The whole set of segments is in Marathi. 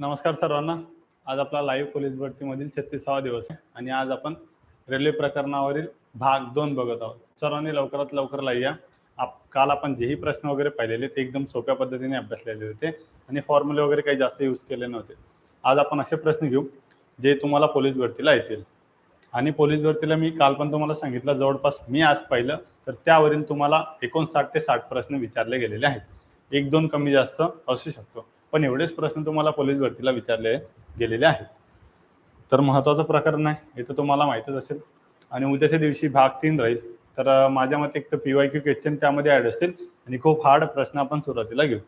नमस्कार सर्वांना. आज आपला लाईव्ह पोलीस भरतीमधील छत्तीसावा दिवस आहे आणि आज आपण रेल्वे प्रकरणावरील भाग दोन बघत आहोत. सर्वांनी लवकरात लवकर लाईया आप काल आपण जेही प्रश्न वगैरे पाहिलेले ते एकदम सोप्या पद्धतीने अभ्यासलेले होते आणि फॉर्म्युले वगैरे काही जास्त यूज केले नव्हते. आज आपण असे प्रश्न घेऊ जे तुम्हाला पोलीस भरतीला येतील. आणि पोलीस भरतीला मी काल पण तुम्हाला सांगितलं जवळपास मी आज पाहिलं तर त्यावरील तुम्हाला एकोणसाठ ते साठ प्रश्न विचारले गेलेले आहेत. एक दोन कमी जास्त असू शकतो. पण एवढेच प्रश्न तुम्हाला पोलीस भरतीला विचारले गेलेले आहेत. तर महत्वाचं प्रकरण आहे हे तर तुम्हाला माहीतच असेल. आणि उद्याच्या दिवशी भाग तीन राहील. तर माझ्या मते एक तर पी वाय क्यू क्वेश्चन त्यामध्ये ॲड असेल आणि खूप हार्ड प्रश्न आपण सुरुवातीला घेऊ.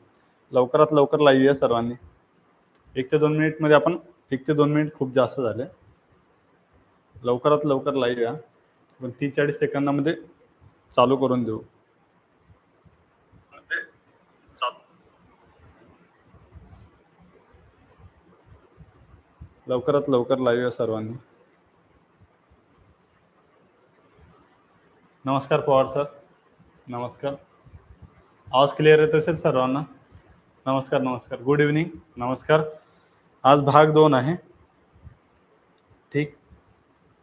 लवकरात लवकर लाईव्ह या सर्वांनी. एक ते दोन मिनिटमध्ये आपण एक ते दोन मिनिट खूप जास्त झाले. लवकरात लवकर लाईव्ह या. पण तीस चाळीस सेकंदामध्ये चालू करून देऊ. लवकरात लवकर लाईव्ह या सर्वांनी. नमस्कार पवार सर. नमस्कार. आवाज़ क्लिअर येत असेल सर्वांना? नमस्कार नमस्कार. गुड इव्हनिंग नमस्कार. आज भाग दोन आहे. ठीक?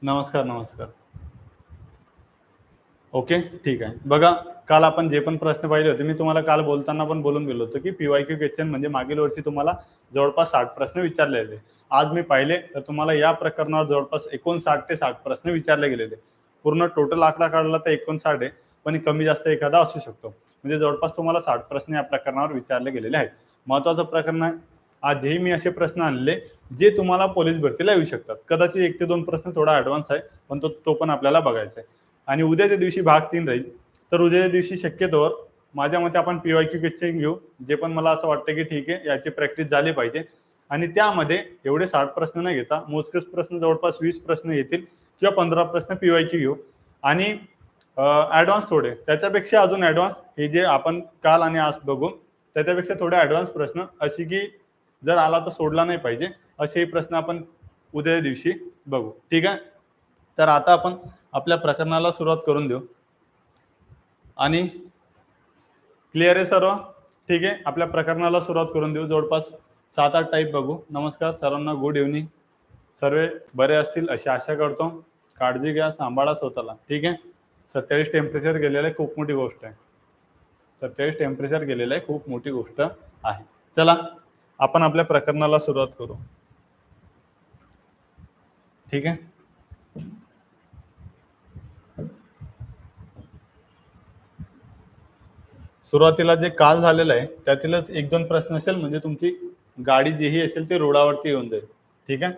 नमस्कार नमस्कार. ओके? ठीक आहे. बघा काल आपण जे पण प्रश्न पाहिले होते मी तुम्हाला काल बोलताना पण बोलून गेलो होतो की पीवाय क्यू क्वेश्चन म्हणजे मागील वर्षी तुम्हाला जवळपास साठ प्रश्न विचारलेले. आज मी पाहिले तर तुम्हाला या प्रकरणावर जवळपास एकोणसाठ ते साठ प्रश्न विचारले गेलेले. पूर्ण टोटल आकडा काढला तर एकोणसाठ आहे पण कमी जास्त एखादा असू शकतो. म्हणजे जवळपास तुम्हाला साठ प्रश्न या प्रकरणावर विचारले गेलेले आहेत. महत्वाचं प्रकरण आहे आजही मी असे प्रश्न आणले जे तुम्हाला पोलीस भरतीला येऊ शकतात. कदाचित एक ते दोन प्रश्न थोडा ॲडव्हान्स आहे पण तो तो पण आपल्याला बघायचा आहे. आणि उद्याच्या दिवशी भाग तीन राहील. तर उद्याच्या दिवशी शक्यतोवर माझ्या मते आपण पी वाय क्यू क्वेश्चन घेऊ जे पण मला असं वाटतं की ठीक आहे याची प्रॅक्टिस झाली पाहिजे. आणि त्यामध्ये एवढे साठ प्रश्न न घेता मोजकेच प्रश्न जवळपास वीस प्रश्न येतील किंवा पंधरा प्रश्न पी वाय क्यू घेऊ. आणि ॲडव्हान्स थोडे. त्याच्यापेक्षा अजून ॲडव्हान्स हे जे आपण काल आणि आज बघू त्याच्यापेक्षा थोडे ॲडव्हान्स प्रश्न अशी की जर आला तर सोडला नाही पाहिजे असेही प्रश्न आपण उद्या दिवशी बघू. ठीक आहे? तर आता आपण आपल्या प्रकरणाला सुरुवात करून देऊ. आणि क्लिअर आहे सर्व? ठीक आहे. आपल्या प्रकरणाला सुरुवात करून देऊ. जवळपास सात आठ टाईप बघू. नमस्कार सर्वांना गुड इव्हनिंग सर्व बरे असतील अशी आशा करतो. काळजी घ्या सांभाळा स्वतःला. ठीक आहे? सत्तावीस टेम्परेचर गेलेलं आहे खूप मोठी गोष्ट आहे. सत्तावीस टेम्परेचर गेलेलं आहे खूप मोठी गोष्ट आहे. चला आपण आपल्या प्रकरणाला सुरुवात करू. ठीक आहे? सुरुवातीला जे काल झालेलं आहे त्यातीलच एक दोन प्रश्न असेल म्हणजे तुमची गाडी जेही असेल ती रोडावरती येऊन जाईल. ठीक आहे?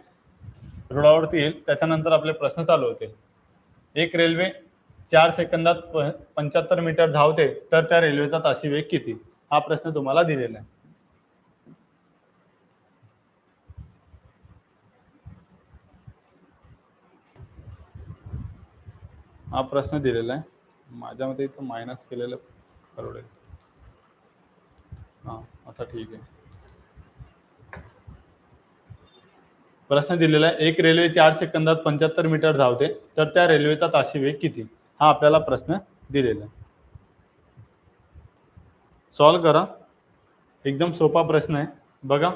रोडावरती येईल त्याच्यानंतर आपले प्रश्न चालू होतील. एक रेल्वे चार सेकंदात पंच्याहत्तर मीटर धावते तर त्या रेल्वेचा ताशी वेग किती? हा प्रश्न तुम्हाला दिलेला आहे. हा प्रश्न दिलेला आहे. माझ्या मते इथं मायनस केलेलं परवडेल. हा आता ठीक आहे. प्रश्न दिलेला आहे एक रेल्वे चार सेकंदात पंच्याहत्तर मीटर धावते तर त्या रेल्वेचा ताशी वेग किती? हा आपल्याला प्रश्न दिलेला आहे. सॉल्व करा. एकदम सोपा प्रश्न आहे. बघा.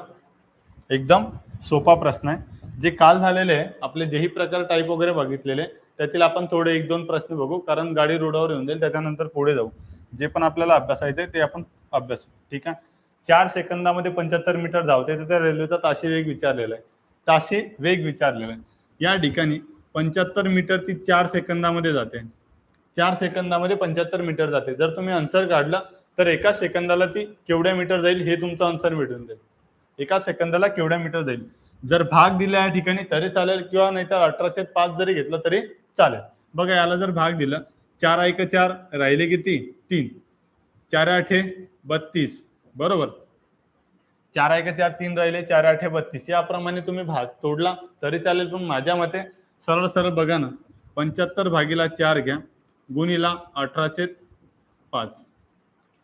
एकदम सोपा प्रश्न आहे. जे काल झालेले आहे आपले जेही प्रकार टाईप वगैरे बघितलेले त्यातील आपण थोडे एक दोन प्रश्न बघू कारण गाडी रोडावर येऊन जाईल त्याच्यानंतर पुढे जाऊ. जे पण आपल्याला अभ्यासायचं आहे ते आपण अभ्यास. ठीक आहे? चार सेकंदामध्ये पंच्याहत्तर मीटर धावते तर त्या रेल्वेचा ताशी वेग विचारलेला आहे. ताशी वेग विचारलेला आहे. या ठिकाणी पंच्याहत्तर मीटर ती चार सेकंदामध्ये जाते. चार सेकंदामध्ये पंच्याहत्तर मीटर जाते. जर तुम्ही आन्सर काढला तर एका सेकंदाला ती केवढ्या मीटर जाईल हे तुमचं आन्सर भेटून जाईल. एका सेकंदाला केवढ्या मीटर जाईल? जर भाग दिला या ठिकाणी तरी चालेल किंवा नाहीतर अठराशे पाच जरी घेतलं तरी चालेल. बघा याला जर भाग दिला चार ऐक चार राहिले किती? तीन. चार आठे बत्तीस. बरोबर? चार एक चार तीन राहिले चार आठे बत्तीस. याप्रमाणे तुम्ही भाग तोडला तरी चालेल पण माझ्या मते सरळ सरळ बघा ना. पंच्याहत्तर भागीला चार घ्या गुणीला अठराशे पाच.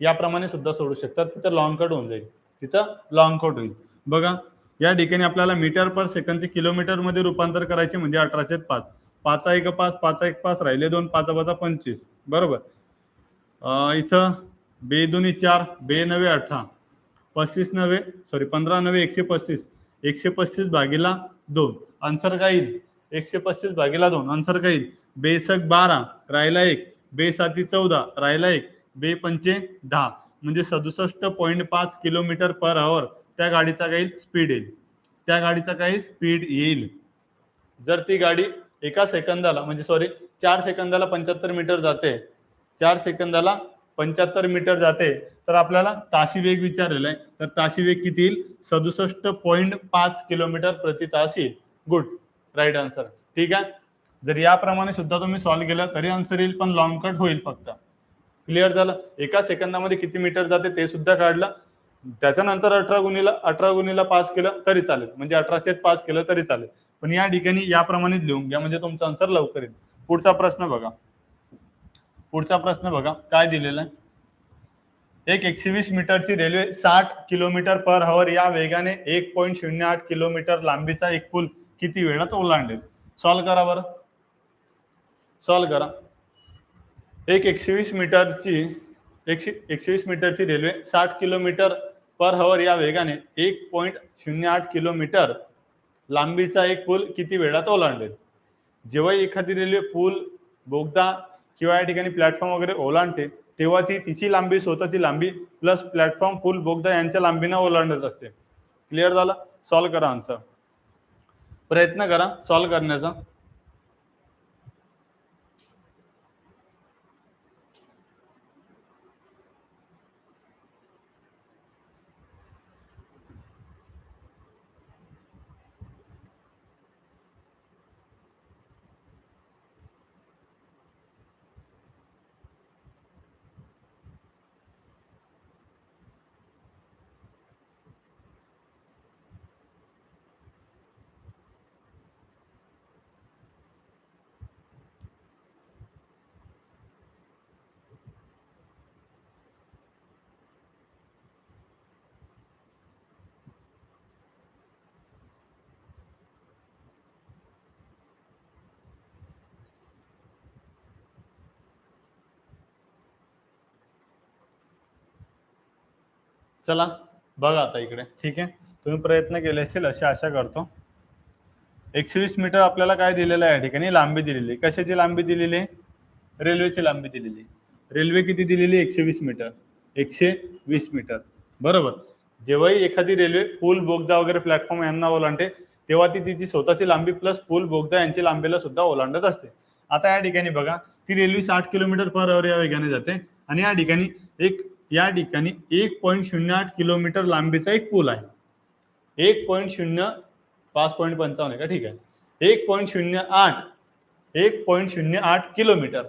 याप्रमाणे सुद्धा सोडू शकतात तिथं लॉंग कट होऊन जाईल. तिथं लॉंग कट होईल. बघा या ठिकाणी आपल्याला मीटर पर सेकंदचे किलोमीटरमध्ये रूपांतर करायचे म्हणजे अठराशे पाच. पाच एक पाच पाच एक पाच राहिले दोन पाच पाच पंचवीस. बरोबर? इथं बे दोन्ही चार बे नवे अठरा. पस्तीस नवे सॉरी पंधरा नवे एकशे पस्तीस. एकशे पस्तीस भागीला दोन. आन्सर काय येईल? एकशे पस्तीस भागीला दोन. आन्सर काय येईल? बेसक बारा राहिला एक. बे साती चौदा राहिला एक. बे पंचे दहा. म्हणजे सदुसष्ट पॉईंट पाच किलोमीटर पर आवर त्या गाडीचा काही स्पीड येईल. त्या गाडीचा काही स्पीड येईल. जर ती गाडी एका सेकंदाला म्हणजे सॉरी चार सेकंदाला पंच्याहत्तर मीटर जाते. चार सेकंदाला पंच्याहत्तर मीटर जाते तर आपल्याला ताशी वेग विचारलेला आहे. तर ताशी वेग किती येईल? सदुसष्ट पॉईंट पाच किलोमीटर प्रति तास येईल. गुड राईट आन्सर ठीक आहे? जर याप्रमाणे सुद्धा तुम्ही सॉल्व्ह केलं तरी आन्सर येईल पण लॉंग कट होईल फक्त. क्लिअर झालं? एका सेकंदामध्ये किती मीटर जाते ते सुद्धा काढलं. त्याच्यानंतर अठरा गुणीला अठरा गुणीला पाच केलं तरी चालेल. म्हणजे अठराशे पाच केलं तरी चालेल. पण या ठिकाणी याप्रमाणेच लिहून घ्या म्हणजे तुमचा आन्सर लवकर येईल. पुढचा प्रश्न बघा. पुढचा प्रश्न बघा काय दिलेला आहे? एक एकशे वीस मीटरची रेल्वे साठ किलोमीटर पर हवर या वेगाने एक पॉईंट शून्य आठ किलोमीटर लांबीचा एक पूल किती वेळात ओलांडेल? सॉल्व करा बरं. सॉल्व करा. एक एकशे वीस मीटरची एकशे एकशे वीस मीटरची रेल्वे साठ किलोमीटर पर हवर या वेगाने एक पॉईंट शून्य आठ किलोमीटर लांबीचा एक पूल किती वेळात ओलांडेल? जेव्हा एखादी रेल्वे पूल बोगदा किंवा या ठिकाणी प्लॅटफॉर्म वगैरे ओलांडते तेव्हा ती तिची लांबी स्वतःची लांबी प्लस प्लॅटफॉर्म पूल बोगदा यांच्या लांबीनं ओलांडत असते. क्लिअर झालं? सॉल्व करा आन्सर प्रयत्न करा सॉल्व करण्याचा. चला बघा आता इकडे. ठीक आहे? तुम्ही प्रयत्न केले असेल अशी आशा करतो. एकशे वीस मीटर आपल्याला काय दिलेलं आहे या ठिकाणी? लांबी दिलेली. आहे. कशाची लांबी दिलेली आहे? रेल्वेची लांबी दिलेली. रेल्वे किती दिलेली? एकशे वीस मीटर. एकशे वीस मीटर. बरोबर. जेव्हाही एखादी रेल्वे पूल बोगदा वगैरे प्लॅटफॉर्म यांना ओलांडते तेव्हा ती तिची स्वतःची लांबी प्लस पूल बोगदा यांची लांबीला सुद्धा ओलांडत असते. आता या ठिकाणी बघा ती रेल्वे साठ किलोमीटर पर आवर या वेगाने जाते. आणि या ठिकाणी एक या ठिकाणी एक पॉईंट शून्य आठ किलोमीटर लांबीचा एक पूल आहे. एक पॉईंट शून्य पाच पॉईंट पंचावन्न आहे का? ठीक आहे. एक पॉईंट शून्य आठ एक पॉईंट शून्य आठ किलोमीटर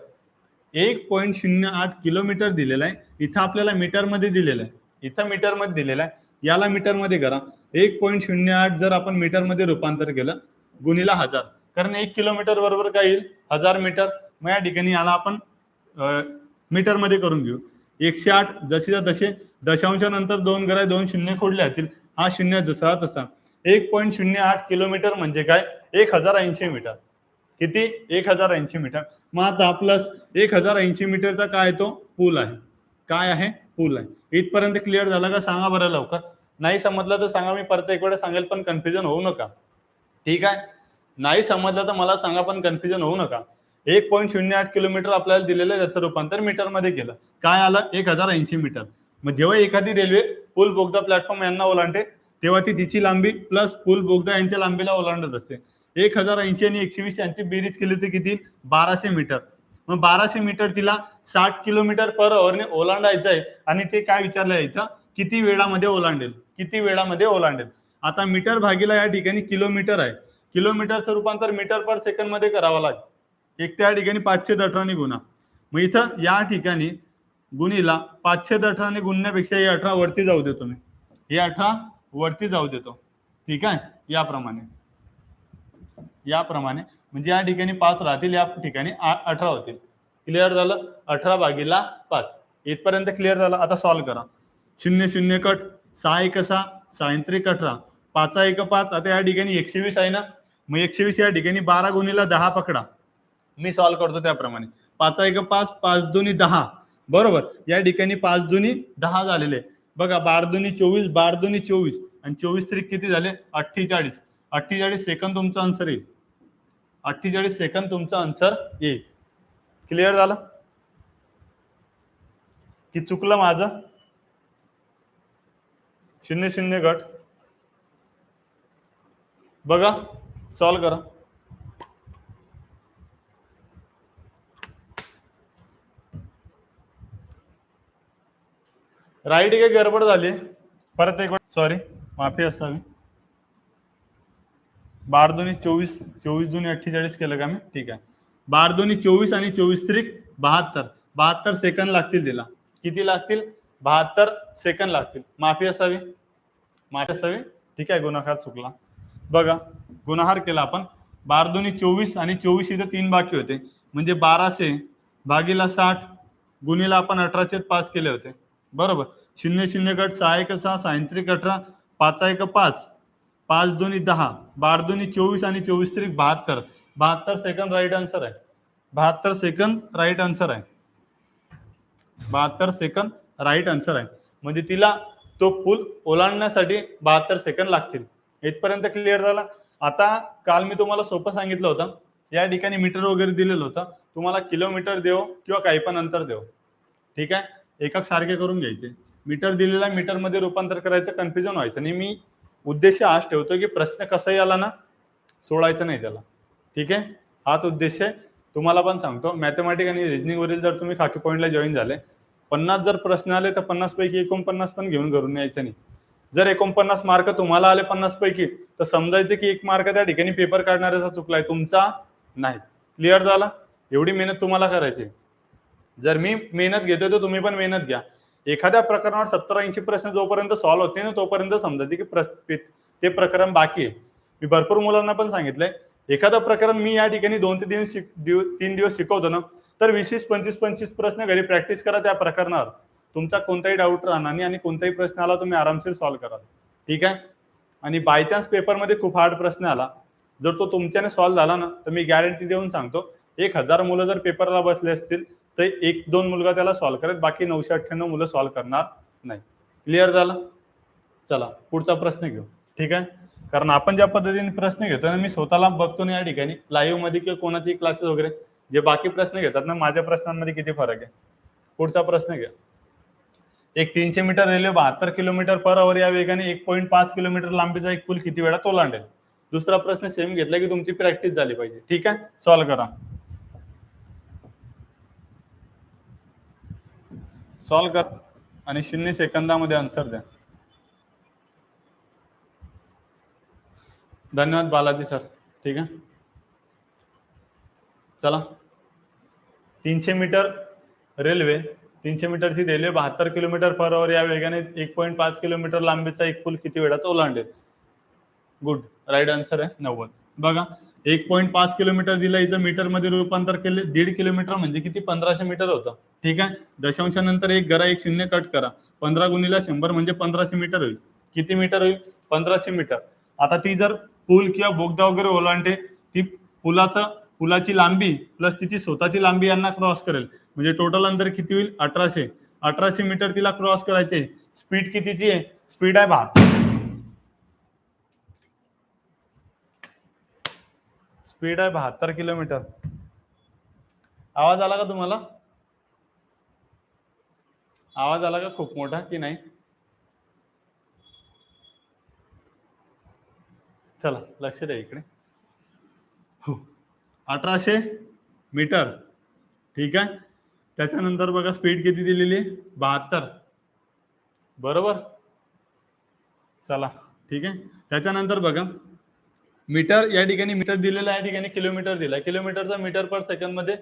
एक पॉईंट शून्य आठ किलोमीटर दिलेला आहे. इथं आपल्याला मीटरमध्ये दिलेलं आहे. इथं मीटरमध्ये दिलेलं आहे. याला मीटरमध्ये करा. एक पॉईंट शून्य आठ जर आपण मीटरमध्ये रूपांतर केलं गुणीला हजार. कारण एक किलोमीटर बरोबर काय येईल? हजार मीटर मग या ठिकाणी याला आपण मीटरमध्ये करून घेऊ. एकशे आठ जशीच्या तसे दशांशानंतर दोन घरा दोन शून्य खोडले जातील हा शून्य जसा तसा. एक पॉईंट शून्य आठ किलोमीटर म्हणजे काय? एक हजार ऐंशी मीटर. किती? एक हजार ऐंशी मीटर. मग आता प्लस एक हजार ऐंशी मीटरचा काय तो? पूल आहे. काय आहे? पूल आहे. इथपर्यंत क्लिअर झाला का? सांगा बरं लवकर. नाही समजलं तर सांगा मी परत एक वेळा सांगेल पण कन्फ्युजन होऊ नका. ठीक आहे? नाही समजलं तर मला सांगा पण कन्फ्युजन होऊ नका. एक पॉईंट शून्य आठ किलोमीटर आपल्याला दिलेलं त्याचं रूपांतर मीटरमध्ये केलं. काय आलं? एक हजार ऐंशी मीटर. मग जेव्हा एखादी रेल्वे पूल बोगदा प्लॅटफॉर्म यांना ओलांडते तेव्हा ती तिची लांबी प्लस पूल बोगदा यांच्या लांबीला ओलांडत असते. एक हजार ऐंशी आणि एकशे वीस यांची बेरीज केली तर किती? बाराशे मीटर. मग बाराशे मीटर तिला साठ किलोमीटर पर अवरने ओलांडायचं आहे. आणि ते काय विचारलं आहे इथं? किती वेळामध्ये ओलांडेल? किती वेळामध्ये ओलांडेल? आता मीटर भागीला या ठिकाणी किलोमीटर आहे. किलोमीटरचं रूपांतर मीटर पर सेकंडमध्ये करावं लागेल. एक त्या ठिकाणी पाचशे अठराने गुणा. मग इथं या ठिकाणी गुणीला पाचशे अठराने गुणण्यापेक्षा हे अठरा वरती जाऊ देतो मी. हे अठरा वरती जाऊ देतो. ठीक आहे? याप्रमाणे. याप्रमाणे. म्हणजे या ठिकाणी पाच राहतील या ठिकाणी अठरा होतील. क्लिअर झालं? अठरा भागीला पाच. इथपर्यंत क्लिअर झालं? आता सॉल्व्ह करा. शून्य शून्य कट. सहा एक सहा. सायंत्रिक अठरा. पाचा एक पाच. आता या ठिकाणी एकशे वीस आहे ना? मग एकशे वीस या ठिकाणी बारा गुणीला दहा पकडा. मी सॉल्व्ह करतो त्याप्रमाणे. पाचा एक पाच. पाच दोन्ही दहा. बरोबर. या ठिकाणी पाच दोन्ही दहा झालेले. बघा बार दोन्ही चोवीस बार दोन्ही चोवीस. आणि चोवीस त्रिक किती झाले? अठ्ठेचाळीस. अठ्ठेचाळीस सेकंद तुमचा आन्सर येईल. अठ्ठेचाळीस सेकंद तुमचा आन्सर येईल. क्लिअर झालं? की चुकलं माझं? शून्य शून्य गट. बघा सॉल्व करा. राईट काय गडबड झाली. परत एक सॉरी माफी असावी बार दोन्ही चोवीस चोवीस दोन्ही अठ्ठेचाळीस केलं का मी? ठीक आहे. बार दोन्ही चोवीस आणि चोवीस त्रिक बहात्तर. बहात्तर सेकंद लागतील तिला. किती लागतील? बहात्तर सेकंद लागतील. माफी असावी? माफी असावी? ठीक आहे गुन्हागार चुकला. बघा गुन्हागार केला आपण. बार दोन्ही चोवीस आणि चोवीस इथे तीन बाकी होते. म्हणजे बाराशे भागीला साठ गुन्हेला आपण अठराशे पास केले होते. बरोबर. शून्य शून्य गट सहा एक सहा सायंत्रिक अठरा पाच एक पाच पाच दोन्ही दहा बार दोन्ही चोवीस आणि चोवीस त्रिक बहात्तर. बहात्तर सेकंद राईट आन्सर आहे. बहात्तर सेकंद राईट आन्सर आहे. बहात्तर सेकंद राईट आन्सर आहे. म्हणजे तिला तो पूल ओलांडण्यासाठी बहात्तर सेकंद लागतील. इथपर्यंत क्लिअर झाला? आता काल मी तुम्हाला सोपं सांगितलं होतं. या ठिकाणी मीटर वगैरे दिलेलं होतं. तुम्हाला किलोमीटर देव किंवा काही पण अंतर देव. ठीक आहे? एकक सारखे करून घ्यायचे. मीटर दिलेला मीटरमध्ये रूपांतर करायचं कन्फ्युजन व्हायचं आणि मी उद्देश आज ठेवतो की प्रश्न कसाही आला ना सोडायचं नाही त्याला. ठीक आहे? हाच उद्देश आहे. तुम्हाला पण सांगतो मॅथमॅटिक आणि रिजनिंगवरील जर तुम्ही खाकी पॉईंटला जॉईन झाले पन्नास जर प्रश्न आले तर पन्नासपैकी एकोणपन्नास पण घेऊन घरून यायचं नाही. जर एकोणपन्नास मार्क तुम्हाला आले पन्नास पैकी तर समजायचं की एक मार्क त्या ठिकाणी पेपर काढणाऱ्याचा चुकलाय तुमचा नाही. क्लिअर झाला? एवढी मेहनत तुम्हाला करायची जर मी मेहनत घेतोय तर तुम्ही पण मेहनत घ्या. एखाद्या प्रकरणावर सत्तर ऐंशी प्रश्न जोपर्यंत सॉल्व्ह होते ना तोपर्यंत समजायचे की प्रस- ते प्रकरण बाकी आहे. मी भरपूर मुलांना पण सांगितलंय एखादं प्रकरण मी या ठिकाणी दोन ते तीन शिक दिव- तीन दिवस शिकवतो ना तर वीस वीस पंचवीस पंचवीस प्रश्न घरी प्रॅक्टिस करा त्या प्रकरणावर. तुमचा कोणताही डाऊट राहणार नाही आणि कोणताही प्रश्न आला तुम्ही आरामशीर सॉल्व्ह कराल. ठीक आहे? आणि बाय चान्स पेपरमध्ये खूप हार्ड प्रश्न आला. जर तो तुमच्याने सॉल्व्ह झाला ना तर मी गॅरंटी देऊन सांगतो एक हजार मुलं जर पेपरला बसले असतील तर एक दोन मुलगा त्याला सॉल्व्ह करेल बाकी नऊशे अठ्ठ्याण्णव मुलं सॉल्व्ह करणार नाही. क्लिअर झालं? चला पुढचा प्रश्न घेऊ. ठीक आहे? कारण आपण ज्या पद्धतीने प्रश्न घेतो ना मी स्वतःला बघतो ना या ठिकाणी लाईव्हमध्ये किंवा कोणाचे क्लासेस वगैरे जे बाकी प्रश्न घेतात ना माझ्या प्रश्नांमध्ये किती फरक आहे? पुढचा प्रश्न घ्या. एक तीनशे मीटर रेल्वे बहात्तर किलोमीटर पर अवर या वेगाने एक पॉईंट पाच किलोमीटर लांबीचा एक पूल किती वेळा तोलांडेल दुसरा प्रश्न सेम घेतला की तुमची प्रॅक्टिस झाली पाहिजे. ठीक आहे? सॉल्व्ह करा. सॉल्व्ह कर आणि शून्य सेकंदामध्ये आन्सर द्या. धन्यवाद बालाजी सर ठीक आहे? चला. तीनशे मीटर रेल्वे तीनशे मीटरची रेल्वे बहात्तर किलोमीटर पर आवर या वेगाने एक पॉईंट पाच किलोमीटर लांबीचा एक पूल किती वेळात ओलांडेल? गुड राईट आन्सर आहे नव्वद. बघा एक पॉईंट पाच किलोमीटर दिलं हिचं मीटरमध्ये रूपांतर केले दीड किलोमीटर म्हणजे किती? पंधराशे मीटर होतं. ठीक आहे? दशांशानंतर एक गरा एक शून्य कट करा. पंधरा गुणीला शंभर म्हणजे पंधराशे मीटर होईल. किती मीटर होईल? पंधराशे मीटर. आता ती जर पूल किंवा बोगदा वगैरे ओलांडते ती पुलाचं पुलाची लांबी प्लस तिची स्वतःची लांबी यांना क्रॉस करेल. म्हणजे टोटल अंतर किती होईल? अठराशे. अठराशे मीटर तिला क्रॉस करायचे. स्पीड कितीची आहे? स्पीड आहे बहा स्पीड आहे बहात्तर किलोमीटर. आवाज आला का तुम्हाला? आवाज आला का? खूप मोठा की नाही? चला लक्ष द्या इकडे. हो. अठराशे मीटर. ठीक आहे? त्याच्यानंतर बघा स्पीड किती दिलेली आहे? बहात्तर. बरोबर? चला ठीक आहे? त्याच्यानंतर बघा मीटर या ठिकाणी मीटर दिलेलं आहे या ठिकाणी किलोमीटर दिला किलोमीटरचा मीटर पर सेकंदमध्ये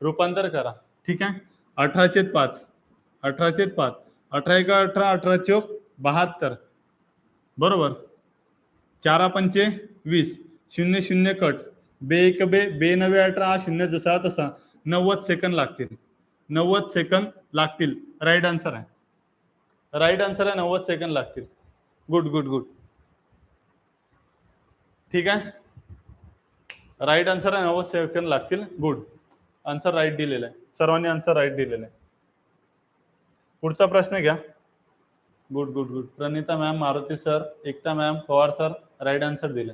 रूपांतर करा. ठीक आहे? अठराशे पाच. अठराशे पाच. अठरा एक अठरा अठरा चोक बहात्तर. बरोबर? चारा पंचे वीस. शून्य शून्य कट. बे एक बे बे नवे अठरा हा शून्य जसा तसा. नव्वद सेकंद लागतील. नव्वद सेकंद लागतील. राईट आन्सर आहे. राईट आन्सर आहे नव्वद सेकंद लागतील. गुड गुड गुड ठीक आहे? राईट आन्सर आहे नव्वद सेकंद लागतील. गुड आन्सर राईट दिलेला आहे. सर्वांनी आन्सर राईट दिलेला आहे. पुढचा प्रश्न घ्या. Good good good Pranita ma'am Maruti sir Ekta ma'am Pawar sir right answer दिले.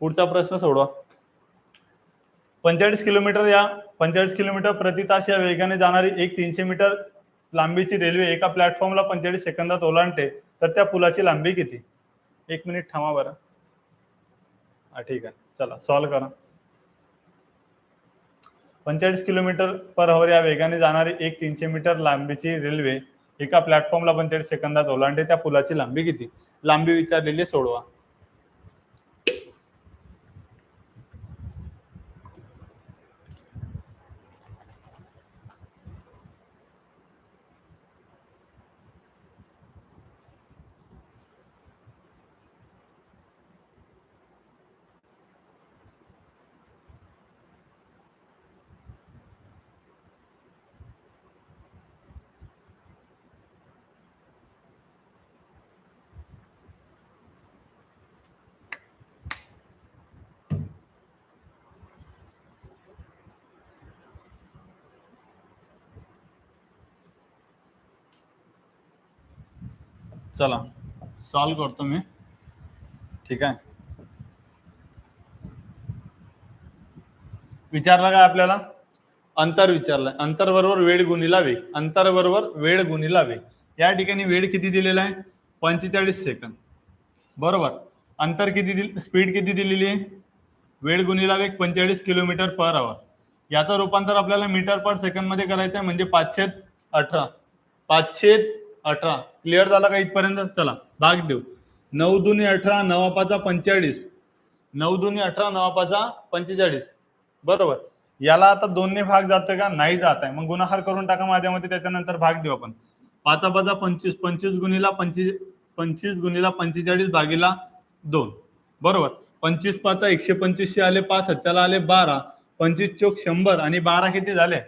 पुढचा प्रश्न सोडवा. पंचेचाळीस किलोमीटर या पंचेचाळीस किलोमीटर प्रति तास या वेगाने जाणारी एक तीनशे मीटर लांबीची रेल्वे एका प्लॅटफॉर्मला पंचेचाळीस सेकंदात ओलांडते तर त्या पुलाची लांबी किती? एक मिनिट थांबा बरं. हा ठीक आहे. चला सॉल्व करा. पंचेचाळीस किलोमीटर पर हवर या वेगाने जाणारी एक तीनशे मीटर लांबीची रेल्वे एका प्लॅटफॉर्मला पंचेचाळीस सेकंदात ओलांडे त्या पुलाची लांबी किती? लांबी विचारलेली सोडवा. चला सॉल्व करतो मी. ठीक आहे? विचारलं काय आपल्याला? अंतर विचारलं अंतर बरोबर वेळ गुणिला वेग. अंतर बरोबर वेळ गुणिला वेग. या ठिकाणी वेळ किती दिलेला आहे? पंचेचाळीस सेकंद. बरोबर. अंतर किती दिल स्पीड किती दिलेली आहे? वेळ गुणिला वेग पंचेचाळीस किलोमीटर पर आवर याचं रूपांतर आपल्याला मीटर पर सेकंदमध्ये करायचं आहे म्हणजे पाचशे अठरा. पाचशे अठरा. क्लिअर झाला का इथपर्यंत? चला भाग देऊ. नऊ दुनी अठरा नवापाचा पंचेचाळीस. नऊ दुनी अठरा नवापाचा पंचेचाळीस. बरोबर. याला आता दोन्ही भाग जातोय का? नाही जात आहे. मग गुणाकार करून टाका माझ्यामध्ये त्याच्यानंतर भाग देऊ आपण. पाचा पाचा पंचवीस पंचवीस गुणीला पंचवीस पंचवीस गुणीला पंचेचाळीस भागीला दोन. बरोबर. पंचवीस पाचा एकशे पंचवीसशे आले पाच हत्याला आले बारा. पंचवीस चोक शंभर आणि बारा किती झाले?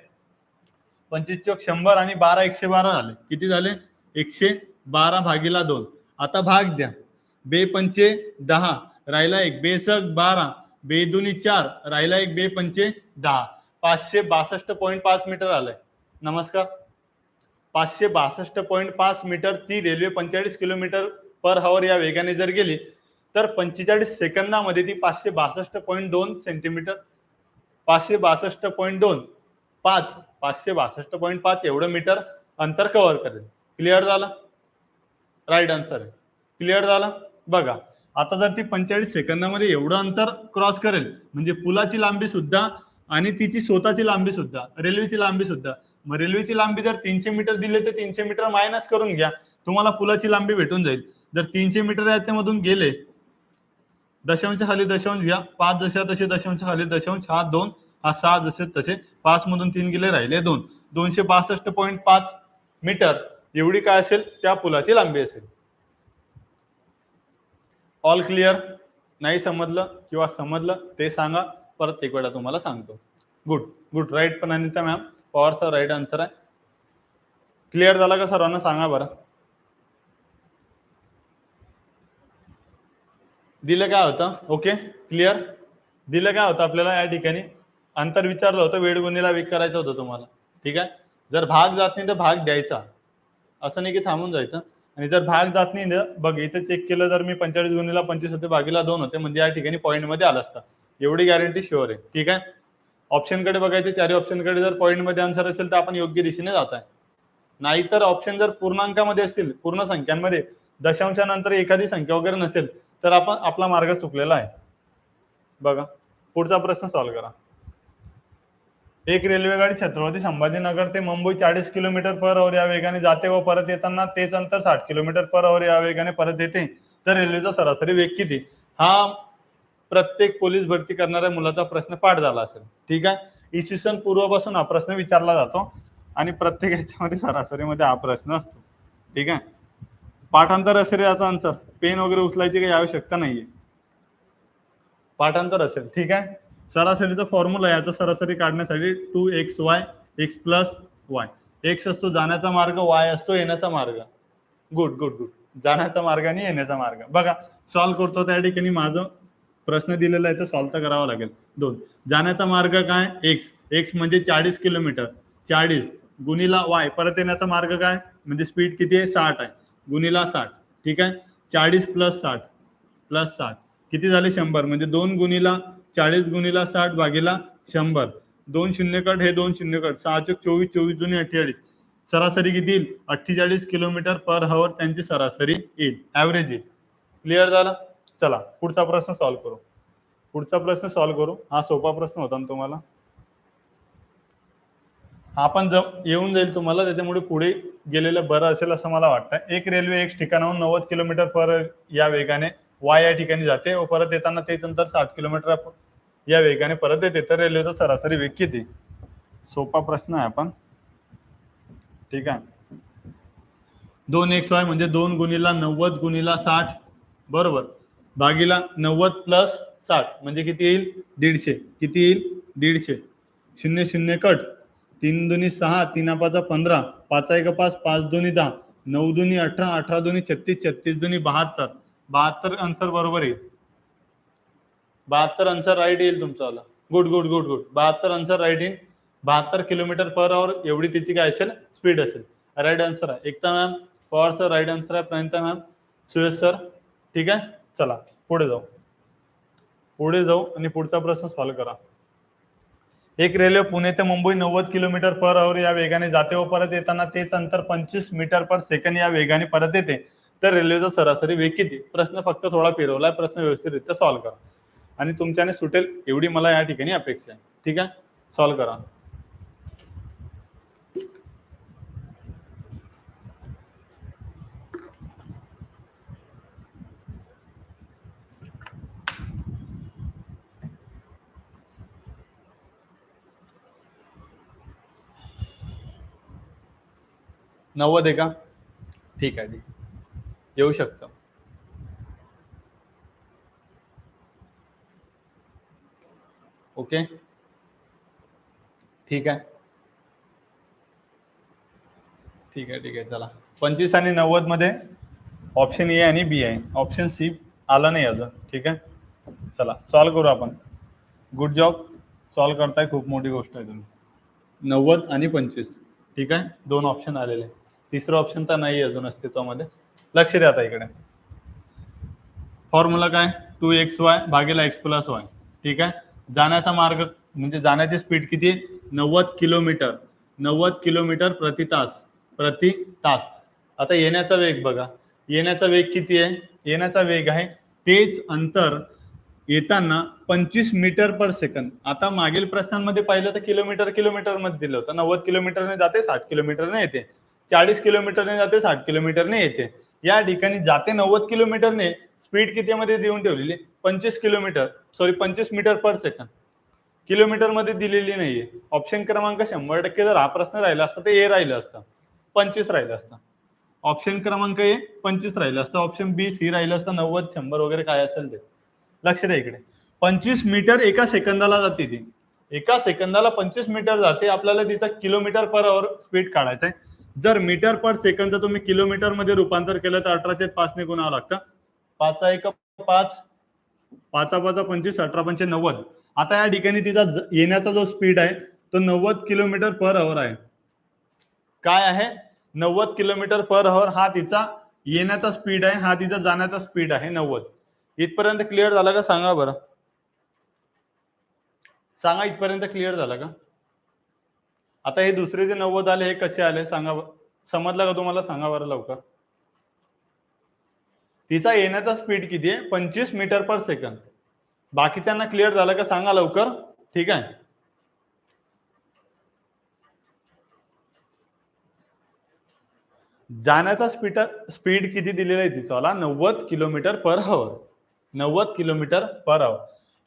पंचवीस चोक शंभर आणि बारा एकशे बारा झाले. किती झाले? एकशे बारा भागीला दोन. आता भाग द्या. बे पंचे दहा राहिला एक. बेसक बारा बे दुनी चार राहिला एक. बे पंचे दहा. पाचशे बासष्ट पॉईंट पाच मीटर आलंय. नमस्कार. पाचशे बासष्ट पॉईंट पाच मीटर ती रेल्वे पंचेचाळीस किलोमीटर पर हवर या वेगाने जर गेली तर पंचेचाळीस सेकंदामध्ये ती पाचशे बासष्ट पॉईंट दोन सेंटीमीटर पाचशे बासष्ट पॉईंट दोन पाच. पाचशे बासष्ट पॉईंट पाच एवढं मीटर अंतर कव्हर करेल. क्लिअर झाला? राईट आन्सर आहे. क्लिअर झाला? बघा आता जर ती पंचेचाळीस सेकंदामध्ये एवढं अंतर क्रॉस करेल म्हणजे पुलाची लांबी सुद्धा आणि तिची स्वतःची लांबी सुद्धा रेल्वेची लांबी सुद्धा मग रेल्वेची लांबी जर तीनशे मीटर दिली तर तीनशे मीटर मायनस करून घ्या तुम्हाला पुलाची लांबी भेटून जाईल. जर तीनशे मीटर याच्यामधून गेले दशांश खाली दशांश घ्या पाच जशा तसे दशांश खाली दशांश हा दोन हा सहा जसे तसे पाच मधून तीन गेले राहिले दोन. दोनशे बासष्ट पॉईंट पाच मीटर. एवढी काय असेल? त्या पुलाची लांबी असेल. ऑल क्लिअर नाही समजलं किंवा समजलं ते सांगा. परत एक वेळा तुम्हाला सांगतो. गुड गुड राईट पण अनिता मॅम पॉवरचा राईट आन्सर आहे. क्लिअर झाला का सर्वांना? सांगा बरं. दिलं काय होतं? ओके क्लिअर दिलं काय होतं आपल्याला या ठिकाणी? अंतर विचारलं होतं. वेळ गुन्हेला वेग करायचं होतं तुम्हाला. ठीक आहे? जर भाग जात नाही तर भाग द्यायचा. असं नाही की थांबून जायचं. आणि जर भाग जात नाही ना बघ इथे चेक केलं तर मी पंचेचाळीस गुणीला पंचवीस होते भागीला दोन होते म्हणजे या ठिकाणी पॉईंटमध्ये आलं असतं. एवढी गॅरंटी शुअर आहे. ठीक आहे? ऑप्शनकडे बघायचे चारही ऑप्शनकडे जर पॉईंटमध्ये आन्सर असेल तर आपण योग्य दिशेने जात आहे नाहीतर ऑप्शन जर पूर्णांकामध्ये असतील पूर्ण संख्यांमध्ये दशांशानंतर एखादी संख्या वगैरे नसेल तर आपण आपला मार्ग चुकलेला आहे. बघा. पुढचा प्रश्न सॉल्व्ह करा. एक रेल्वेगाडी छत्रपती संभाजीनगर ते मुंबई चाळीस किलोमीटर पर अवर या वेगाने जाते व परत येताना तेच अंतर साठ किलोमीटर पर अवर या वेगाने परत येते. तर रेल्वेचा सरासरी वेग किती? हा प्रत्येक पोलीस भरती करणाऱ्या मुलाचा प्रश्न पाठ झाला असेल. ठीक आहे? इसवी सन पूर्वपासून हा प्रश्न विचारला जातो आणि प्रत्येक याच्यामध्ये सरासरीमध्ये हा प्रश्न असतो. ठीक आहे? पाठांतर असेल याचा आन्सर पेन वगैरे उचलायची काही आवश्यकता नाहीये. पाठांतर असेल. ठीक आहे? सरासरीचा फॉर्म्युला याचा सरासरी काढण्यासाठी two X Y X plus Y X असतो जाण्याचा मार्ग वाय असतो येण्याचा मार्ग. गुड गुड गुड जाण्याचा मार्ग आणि येण्याचा मार्ग. बघा सॉल्व्ह करतो त्या ठिकाणी माझं प्रश्न दिलेला आहे तर सॉल्व्ह तर करावा लागेल. दोन जाण्याचा मार्ग काय? एक्स एक्स म्हणजे चाळीस किलोमीटर. चाळीस गुणीला वाय परत येण्याचा मार्ग काय? म्हणजे स्पीड किती आहे? साठ आहे. गुणीला साठ. ठीक आहे? चाळीस प्लस साठ. प्लस साठ. किती झाले? शंभर. म्हणजे दोन गुणीला चाळीस गुणीला साठ भागीला शंभर. दोन शून्य कट हे दोन शून्य कट सहा चोक चोवीस चोवीस दोन्ही अठ्ठेचाळीस. सरासरी किती येईल? अठ्ठेचाळीस किलोमीटर पर हवर त्यांची सरासरी येईल. ॲव्हरेज येईल. क्लिअर झालं? चला पुढचा प्रश्न सॉल्व्ह करू. पुढचा प्रश्न सॉल्व्ह करू. हा सोपा प्रश्न होता ना तुम्हाला? आपण येऊन जाईल तुम्हाला. त्याच्यामुळे पुढे गेलेलं बरं असेल असं मला वाटतं. एक रेल्वे एक ठिकाणाहून नव्वद किलोमीटर पर या वेगाने वाय या ठिकाणी जाते व परत येताना तेच अंतर साठ किलोमीटर या वेगाने परत येते तर रेल्वेचा सरासरी वेग किती? सोपा प्रश्न आहे आपण ठीक आहे. दोन एक्स वाय म्हणजे दोन गुणिला नव्वद गुणिला साठ बरोबर. भागीला नव्वद प्लस साठ म्हणजे किती येईल? दीडशे. किती येईल? दीडशे. शून्य शून्य कट. तीन दुनी सहा तीन पाचा पंधरा. पाचा एक पाच पाच दोन्ही दहा. नऊ दोन्ही अठरा अठरा दोन्ही छत्तीस छत्तीस दोन्ही बहात्तर. बहात्तर आन्सर बरोबर येईल बहात्तर आन्सर राईट येईल तुमचावाला गुड गुड गुड गुड बहात्तर आन्सर राईट येईल. बहात्तर किलोमीटर पर आवर एवढी तिची काय असेल? स्पीड असेल. राईट आन्सर आहे. Ekta ma'am Pawar sir right answer आहे. प्रणिता मॅम सुयश सर ठीक आहे? चला पुढे जाऊ. पुढे जाऊ आणि पुढचा प्रश्न सॉल्व्ह करा. एक रेल्वे पुणे ते मुंबई नव्वद किलोमीटर पर आवर या वेगाने जाते व परत येताना तेच अंतर पंचवीस मीटर पर सेकंद या वेगाने परत येते. तर रेल्वेचा सरासरी वेग किती? प्रश्न फक्त थोडा फिरवलाय प्रश्न व्यवस्थितरित्या सॉल्व्ह करा. आणि तुमच्याने सुटेल एवढी मला या ठिकाणी अपेक्षा आहे. ठीक आहे? सॉल्व्ह करा. नव्वद आहे का? ठीक आहे ठीक. येऊ शकतं. ओके? ठीक आहे. ठीक आहे ठीक आहे चला. पंचवीस आणि नव्वदमध्ये ऑप्शन ए आणि बी आहे. ऑप्शन सी आला नाही अजून. ठीक आहे? चला सॉल्व्ह करू आपण. गुड जॉब सॉल्व्ह करताय खूप मोठी गोष्ट आहे तुम्ही. नव्वद आणि पंचवीस. ठीक आहे? दोन ऑप्शन आलेले. तिसरं ऑप्शन तर नाही अजून अस्तित्वामध्ये. लक्ष द्या आता इकडे. फॉर्म्युला काय? टू एक्स वाय भागेला एक्स प्लस वाय ठीक आहे? जाण्याचा मार्ग म्हणजे जाण्याची स्पीड किती आहे? नव्वद किलोमीटर नव्वद किलोमीटर प्रति तास. प्रति तास. आता येण्याचा वेग बघा. येण्याचा वेग किती आहे? येण्याचा वेग आहे तेच अंतर येताना पंचवीस मीटर पर सेकंद आता मागील प्रश्नांमध्ये पाहिलं तर किलोमीटर किलोमीटरमध्ये दिलं होतं. नव्वद किलोमीटरने जाते साठ किलोमीटरने येते. चाळीस किलोमीटरने जाते साठ किलोमीटरने येते. या ठिकाणी जाते नव्वद किलोमीटरने स्पीड किती मध्ये देऊन ठेवलेली? पंचवीस किलोमीटर. सॉरी पंचवीस मीटर पर सेकंद किलोमीटरमध्ये दिलेली नाहीये. ऑप्शन क्रमांक शंभर टक्के जर हा प्रश्न राहिला असता तर ए राहिलं असतं. पंचवीस राहिलं असतं. ऑप्शन क्रमांक ए पंचवीस राहिलं असतं. ऑप्शन बी सी राहिलं असतं. नव्वद शंभर वगैरे काय असेल ते. लक्ष द्या इकडे. पंचवीस मीटर एका सेकंदाला जाते ती. एका सेकंदाला पंचवीस मीटर जाते. आपल्याला तिचा किलोमीटर पर आवर स्पीड काढायचा आहे जर मीटर पर सेकंद तुम्ही किलोमीटरमध्ये रूपांतर केलं तर अठराशे पाचने गुणावं लागतं. पाचा एक पाच पाचा पाचा पंचवीस अठरा पंचे नव्वद. आता या ठिकाणी तिचा येण्याचा जो स्पीड आहे तो नव्वद किलोमीटर पर अवर आहे. काय आहे? नव्वद किलोमीटर पर अवर हा तिचा येण्याचा स्पीड आहे हा तिचा जाण्याचा स्पीड आहे नव्वद. इथपर्यंत क्लिअर झाला का? सांगा बरं. सांगा इथपर्यंत क्लिअर झाला का? आता हे दुसरे जे नव्वद आले हे कसे आले? सांगा समजलं का तुम्हाला? सांगा बरं लवकर. तिचा येण्याचा स्पीड किती आहे? पंचवीस मीटर पर सेकंद बाकीच्यांना क्लिअर झालं का? सांगा लवकर. ठीक आहे? जाण्याचा स्पीड स्पीड किती दिलेला आहे तिचा? नव्वद किलोमीटर पर हवर नव्वद किलोमीटर पर आवर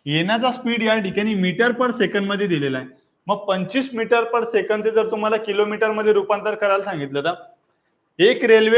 येण्याचा स्पीड या ठिकाणी मीटर पर सेकंडमध्ये दिलेला आहे. मग पंचवीस मीटर पर सेकंद जर तुम्हाला किलोमीटरमध्ये रूपांतर करायला सांगितलं तर एक रेल्वे